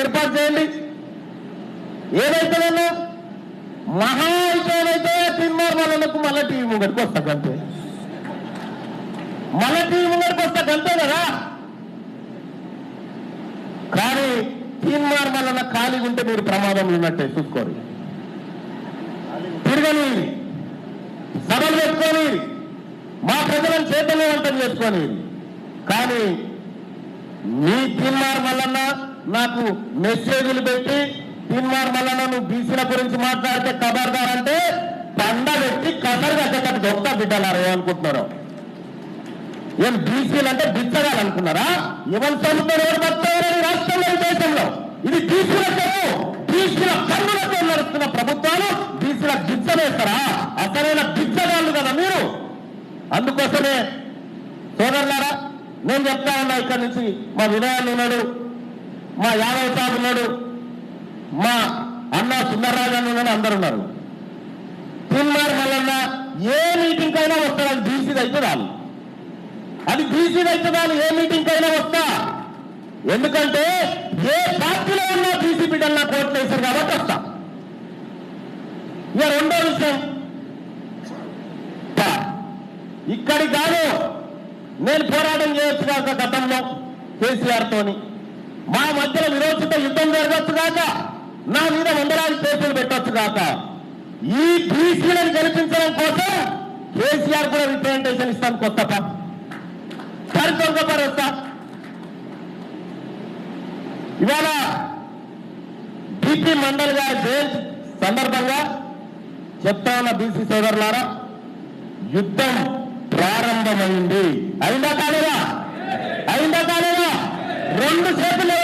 ఏర్పాటు చేయండి. ఏదైతేనన్నా మహా అయితే ఏదైతే తిన్నారు వాళ్ళకు మళ్ళీ టీవీ ముంగడికి వస్తా అంతే మళ్ళీ టీవీ ముంగడికి వస్తా అంతే కదా. కానీ తీన్మార్ వలన ఖాళీ ఉంటే మీరు ప్రమాదం ఉన్నట్టే చూసుకోరు. తిరగని సభలు పెట్టుకొని మా ప్రజలను చైతన్యవంతం చేసుకొని కానీ మీ తిన్మార్ మల్లన్న నాకు మెసేజ్లు పెట్టి తిన్మార్ మల్లన్న నువ్వు బీసీల గురించి మాట్లాడితే ఖబర్దార్ అంటే పండ పెట్టి కసరు కట్టేటట్టు దొక్క బిడ్డలారు ఏమనుకుంటున్నారు ఏం బీసీలు అంటే బిచ్చగాలు అనుకున్నారా? ఎవరి సొంతం ఎవరు బతారు రాష్ట్రంలో ఈ దేశంలో. ఇది బీసీలతో బీసీల కన్నులతో నడుస్తున్న ప్రభుత్వాలు బీసీల బిచ్చవేస్తారా అసలైన బిచ్చగాళ్ళు కదా మీరు. అందుకోసమే సోదరులారా నేను చెప్తా ఉన్నా ఇక్కడి నుంచి. మా వినయాన్ని ఉన్నాడు. మా యాదవ్ సాబ్ ఉన్నాడు. మా అన్న సుందరరాజు అన్న ఉన్నాడు అందరు ఉన్నారు. తిన్నారు మల్లన్న ఏ మీటింగ్ అయినా వస్తారు అది బీసీది అయితే రాదు. అది బీసీది అయితే రాదు ఏ మీటింగ్ అయినా వస్తా. ఎందుకంటే ఏ పార్టీలో ఉన్నా బీసీ బిడ్డలు నా కోట్లు వేశారు కాబట్టి వస్తా. ఇక రెండో విషయం. ఇక్కడి కాదు. నేను పోరాటం చేయొచ్చు కాక గతంలో కేసీఆర్ తోని మా మధ్యలో విరోచిత యుద్ధం జరగచ్చు కాక నా మీద వందలాది కేసులు పెట్టొచ్చు కాక ఈ బీసీలను గెలిపించడం కోసం కేసీఆర్ కూడా రిప్రజెంటేషన్ ఇస్తాను కొత్త సరికొంగపరి వస్తా ఇవాళ బీపీ మండల్ గారి జయంతి సందర్భంగా చెప్తా ఉన్న బీసీ సోదరులారా యుద్ధం ప్రారంభమైంది. అయిందా కాలేదా? అయిందా కాలేదా? రెండు చేతులు